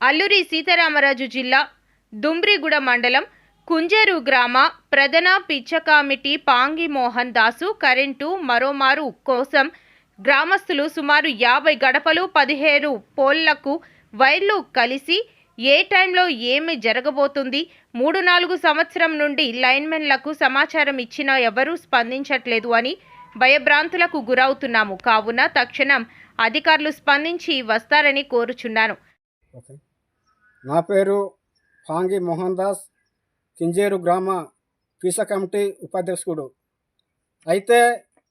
అల్లూరి సీతారామరాజు జిల్లా దుమ్రిగూడ మండలం కుంజేరు గ్రామ ప్రధాన పిచ్చకామిటి పాంగి మోహన్ దాసు కరెంటు మరోమారు కోసం గ్రామస్తులు సుమారు యాభై గడపలు పదిహేను పోళ్ళకు వైర్లు కలిసి ఏ టైంలో ఏమి జరగబోతుంది మూడు నాలుగు సంవత్సరం నుండి లైన్మెన్లకు సమాచారం ఇచ్చినా ఎవరూ స్పందించట్లేదు అని భయభ్రాంతులకు గురవుతున్నాము. కావున తక్షణం అధికారులు స్పందించి వస్తారని కోరుచున్నాను. ఓకే. నా పేరు పాంగి మోహన్ దాస్ కింజేరు గ్రామ పీస కమిటీ ఉపాధ్యక్షుడు. అయితే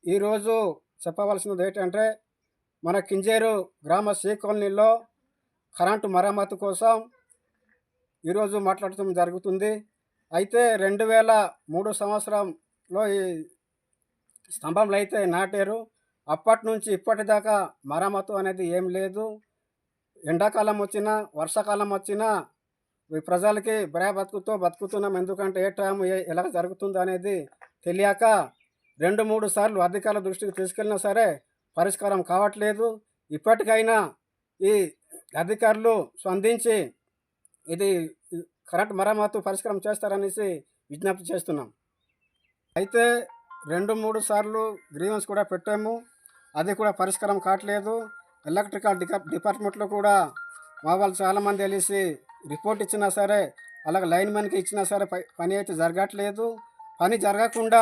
ఈరోజు చెప్పవలసినది ఏంటంటే మన కింజేరు గ్రామ సి కాలనీలో కరెంటు మరమ్మతు కోసం ఈరోజు మాట్లాడటం జరుగుతుంది. అయితే రెండు వేల మూడు సంవత్సరంలో ఈ స్తంభంలో అయితే నాటారు. అప్పటి నుంచి ఇప్పటిదాకా మరమ్మతు అనేది ఏం లేదు. ఎండాకాలం వచ్చినా వర్షాకాలం వచ్చినా ఈ ప్రజలకి భయ బతుకుతో బతుకుతున్నాం. ఎందుకంటే ఏ టైం ఎలా జరుగుతుందో అనేది తెలియక రెండు మూడు సార్లు అధికారుల దృష్టికి తీసుకెళ్ళినా సరే పరిష్కారం కావట్లేదు. ఇప్పటికైనా ఈ అధికారులు స్పందించి ఇది కరెంట్ మరమ్మతు పరిష్కారం చేస్తారనేసి విజ్ఞప్తి చేస్తున్నాం. అయితే రెండు మూడు సార్లు గ్రీవెన్స్ కూడా పెట్టాము. అది కూడా పరిష్కారం కావట్లేదు. ఎలక్ట్రికల్ డిపార్ట్మెంట్లో కూడా మా వాళ్ళు చాలామంది వెళ్ళేసి రిపోర్ట్ ఇచ్చినా సరే అలాగే లైన్ మ్యాన్కి ఇచ్చినా సరే పని అయితే జరగట్లేదు. పని జరగకుండా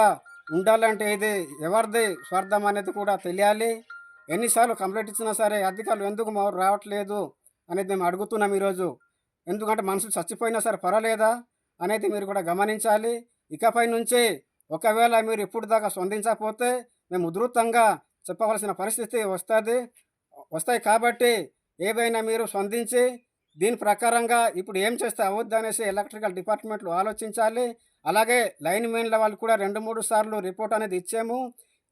ఉండాలంటే ఇది ఎవరిది స్వార్థం అనేది కూడా తెలియాలి. ఎన్నిసార్లు కంప్లైంట్ ఇచ్చినా సరే అధికారులు ఎందుకు మా రావట్లేదు అనేది మేము అడుగుతున్నాం ఈరోజు. ఎందుకంటే మనుషులు చచ్చిపోయినా సరే పర్వాలేదా అనేది మీరు కూడా గమనించాలి. ఇకపై నుంచి ఒకవేళ మీరు ఇప్పుడు దాకా స్పందించకపోతే మేము ఉధృతంగా చెప్పవలసిన పరిస్థితి వస్తుంది. వస్తాయి కాబట్టి ఏవైనా మీరు స్పందించి దీని ప్రకారంగా ఇప్పుడు ఏం చేస్తే అవద్దు అనేసి ఎలక్ట్రికల్ డిపార్ట్మెంట్లు ఆలోచించాలి. అలాగే లైన్ మెయిన్ల వాళ్ళు కూడా రెండు మూడు సార్లు రిపోర్ట్ అనేది ఇచ్చాము.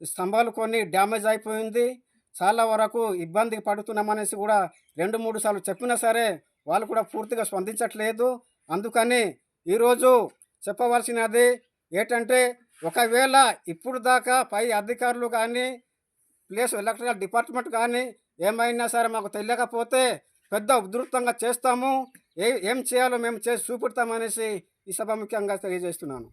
స్తంభాలు కొన్ని డ్యామేజ్ అయిపోయింది. చాలా వరకు ఇబ్బంది పడుతున్నామనేసి కూడా రెండు మూడు సార్లు చెప్పినా సరే వాళ్ళు కూడా పూర్తిగా స్పందించట్లేదు. అందుకని ఈరోజు చెప్పవలసినది ఏంటంటే ఒకవేళ ఇప్పుడు దాకా పై అధికారులు కానీ ప్లేస్ ఎలక్ట్రికల్ డిపార్ట్మెంట్ కానీ ఏమైనా సరే మాకు తెలియకపోతే పెద్ద ఉధృతంగా చేస్తాము. ఏ ఏం చేయాలో మేము చేసి చూపెడతామనేసి ఈ సభ ముఖ్యంగా తెలియజేస్తున్నాను.